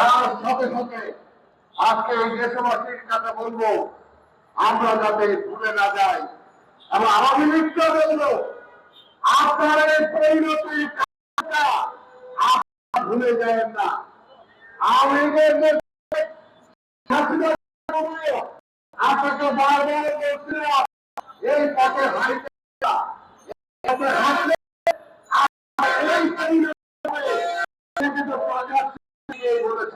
তার সাথে সাথে আজকে এই দেশবাসীর কাছে বলব, আমরা যাতে ভুলে না যাই। এবং আওয়ামী লীগকে বলব, আপনার এই পরিণতি ভুলে যায় না। আওয়ামী আপনাকে বারবার বলছিলাম, এই পথে হাইতে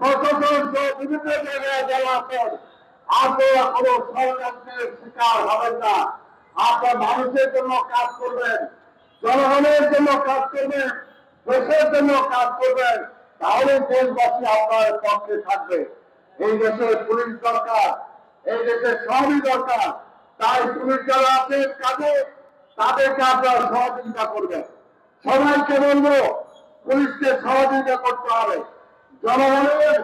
বিভিন্ন জন্য জনগণের জন্য কাজ করবেন, দেশের জন্য কাজ করবেন। তাহলে দেশবাসী আপনার পক্ষে থাকবে। এই দেশের পুলিশ দরকার, এই দেশের সবই দরকার। তাই পুলিশ যারা আছেন কাজে তাদেরকে আপনারা সহযোগিতা করবেন। সবাইকে বলব, পুলিশকে সহযোগিতা করতে হবে। জনগণের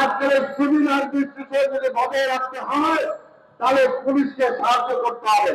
আজকের সুবিধার দৃষ্টিতে যদি বজায় রাখতে হয় তাহলে পুলিশকে সাহায্য করতে হবে।